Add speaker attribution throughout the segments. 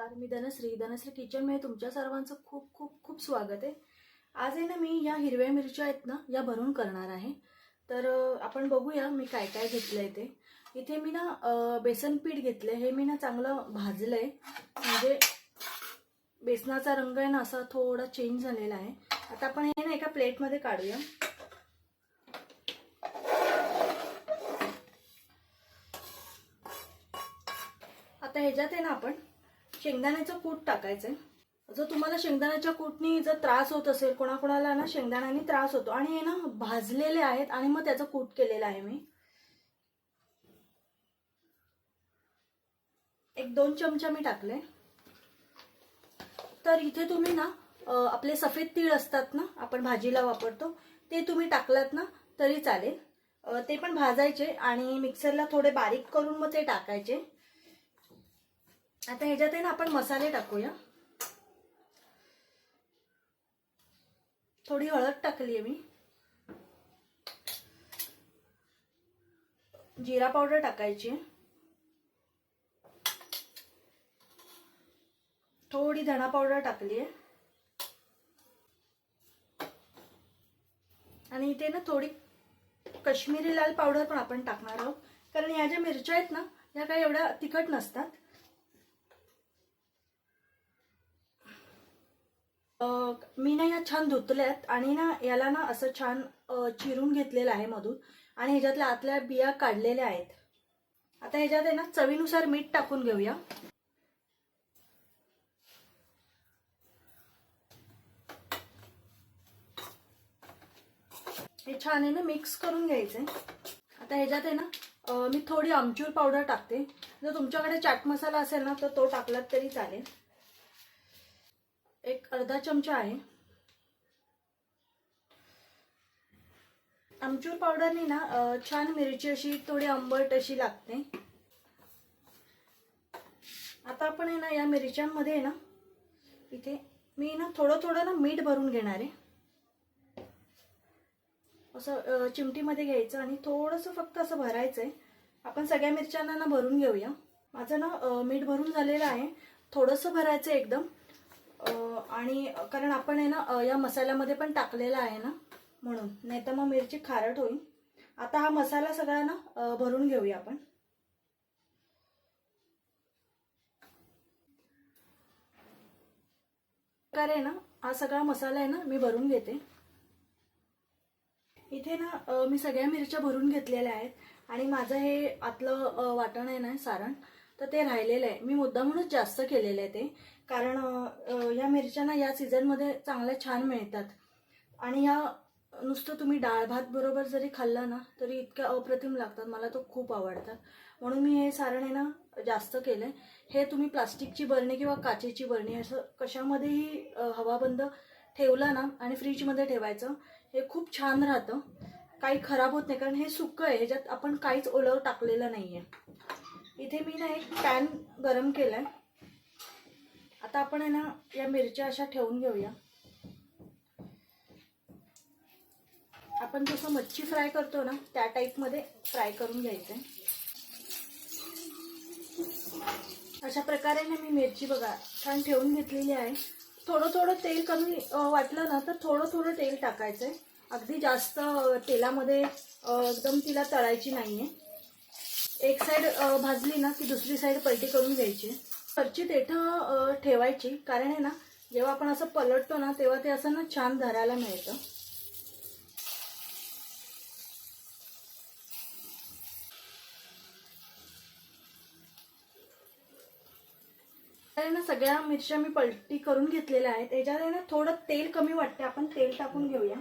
Speaker 1: नमस्कार मी धनश्री. धनश्री किचनमध्ये तुमच्या सर्वांचं खूप खूप खूप स्वागत आहे. आज आहे ना मी या हिरव्या मिरच्या आहेत ना या भरून करणार आहे. तर आपण बघूया मी काय काय घेतलं आहे ते. इथे मी ना बेसन पीठ घेतलं हे मी ना चांगलं भाजलं आहे म्हणजे बेसनाचा रंग आहे ना असा थोडा चेंज झालेला आहे. आता आपण हे ना एका प्लेटमध्ये काढूया. आता ह्याच्यात आहे ना आपण शेंगदाण्याचं कूट टाकायचं आहे जर तुम्हाला शेंगदाण्याच्या कूटनी जर त्रास होत असेल कोणाकोणाला ना शेंगदाण्याने त्रास होतो. आणि हे ना भाजलेले आहेत आणि मग त्याचं कूट केलेलं आहे मी. एक दोन चमचा मी टाकले. तर इथे तुम्ही ना आपले सफेद तीळ असतात ना आपण भाजीला वापरतो ते तुम्ही टाकलात ना तरी चालेल. ते पण भाजायचे आणि मिक्सरला थोडे बारीक करून मग ते टाकायचे. आता ह्याच्यात आहे ना आपण मसाले टाकूया. थोडी हळद टाकली आहे मी. जिरा पावडर टाकायची. थोडी धणा पावडर टाकली आहे आणि इथे ना थोडी कश्मीरी लाल पावडर पण आपण टाकणार आहोत. कारण या ज्या मिरच्या आहेत ना या काही एवढ्या तिखट नसतात. मी ना या छान धुतल्यात आणि ना याला ना असं छान चिरून घेतलेलं आहे मधून आणि ह्याच्यातल्या आतल्या बिया काढलेल्या आहेत. आता ह्याच्यात आहे ना चवीनुसार मीठ टाकून घेऊया. हे छान आहे ना मिक्स करून घ्यायचंय. आता ह्याच्यात आहे ना मी थोडी आमचूर पावडर टाकते. जर तुमच्याकडे चाट मसाला असेल ना तर तो टाकलात तरी चालेल. एक अर्धा चमचा आहे. आमचूर पावडरनी ना छान मिरची अशी थोडी आंबट अशी लागते. आता आपण आहे ना या मिरच्यांमध्ये आहे ना इथे मी ना थोडं थोडं ना मीठ भरून घेणार आहे. असं चिमटीमध्ये घ्यायचं आणि थोडंसं फक्त असं भरायचं आहे आपण सगळ्या मिरच्यांना ना भरून घेऊया. माझं ना मीठ भरून झालेलं आहे. थोडंसं भरायचं आहे एकदम. आणि कारण आपण आहे ना या मसाल्यामध्ये पण टाकलेला आहे ना म्हणून. नाही तर मग मिरची खारट होईल. आता हा मसाला सगळा ना भरून घेऊया आपण. प्रकारे ना हा सगळा मसाला आहे ना मी भरून घेते. इथे ना मी सगळ्या मिरच्या भरून घेतलेल्या आहेत. आणि माझं हे आतलं वाटण आहे ना सारण. तर ते राहिलेलं आहे. मी मुद्दामूनच जास्त केलेलं आहे ते. कारण ह्या या मिरच्या ना या सीझनमध्ये चांगल्या छान मिळतात. आणि ह्या नुसतं तुम्ही डाळ भात बरोबर जरी खाल्ला ना तरी इतक्या अप्रतिम लागतात. मला तो खूप आवडतात. म्हणून मी हे सारण आहे ना जास्त केलं आहे हे तुम्ही प्लास्टिकची बरणी किंवा काचेची बरणी असं कशामध्येही हवाबंद ठेवलं ना आणि फ्रीजमध्ये ठेवायचं हे खूप छान राहतं. काही खराब होत नाही. कारण हे सुकं आहे. ह्याच्यात आपण काहीच ओलं टाकलेलं नाही आहे इथे मी ना एक पॅन गरम केला आहे आता आपण आहे ना या मिरच्या अशा ठेवून घेऊया. आपण जसं मच्छी फ्राय करतो ना त्या टाईपमध्ये फ्राय करून घ्यायचं. आहे अशा प्रकारे ना मी मिरची बघा छान ठेवून घेतलेली आहे. थोडं थोडं तेल कमी वाटलं ना तर थोडं थोडं तेल टाकायचं आहे अगदी जास्त तेलामध्ये एकदम तिला तळायची नाही आहे एक साईड भाजली ना की दुसरी साईड पलटी करून घ्यायची. वरची देठं ठेवायची. कारण आहे ना जेव्हा आपण असं पलटतो ना तेव्हा ते असं ना छान धरायला मिळतं. ना सगळ्या मिरच्या मी पलटी करून घेतलेल्या आहेत. याच्यात आहे ना थोडं तेल कमी वाटते आपण तेल टाकून घेऊया.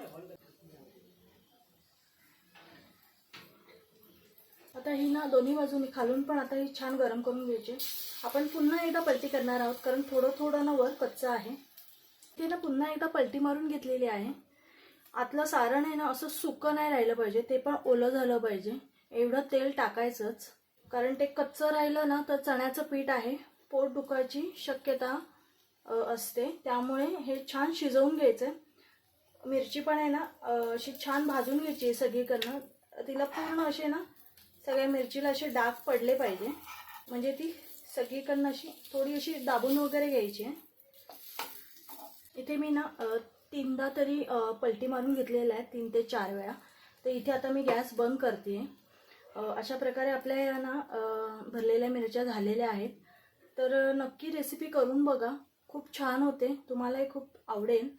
Speaker 1: आता ही ना दोन्ही बाजूनी खालून पण आता ही छान गरम करून घ्यायची. आपण पुन्हा एकदा पलटी करणार आहोत कारण थोडं थोडं ना वर कच्चं आहे. ते ना पुन्हा एकदा पलटी मारून घेतलेली आहे. आतलं सारण आहे ना असं सुकं नाही राहिलं पाहिजे ते पण ओलं झालं पाहिजे. एवढं तेल टाकायचंच कारण ते कच्चं राहिलं ना तर चण्याचं पीठ आहे. पोट दुखायची शक्यता असते. त्यामुळे हे छान शिजवून घ्यायचं मिरची पण आहे ना अशी छान भाजून घ्यायची सगळीकडनं. तिला पूर्ण असे ना सगळ्या मिरचीला असे डाग पडले पाहिजे. म्हणजे ती सगळीकडनं अशी थोडी अशी दाबून वगैरे घ्यायची. आहे इथे मी ना तीनदा तरी पलटी मारून घेतलेला आहे तीन ते चार वेळा. तर इथे आता मी गॅस बंद करते. अशा प्रकारे आपल्या या ना भरलेल्या मिरच्या झालेल्या आहेत. तर नक्की रेसिपी करून बघा. खूप छान होते. तुम्हालाही खूप आवडेल.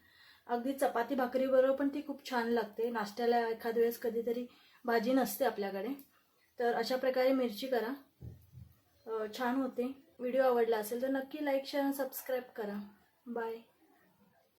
Speaker 1: अगदी चपाती भाकरीबरोबर पण ती खूप छान लागते. नाश्त्याला एखाद वेळेस कधीतरी भाजी नसते आपल्याकडे. तर अशा प्रकारे मिरची करा. छान होते. व्हिडिओ आवडला असेल तर नक्की लाईक शेअर सबस्क्राईब करा. बाय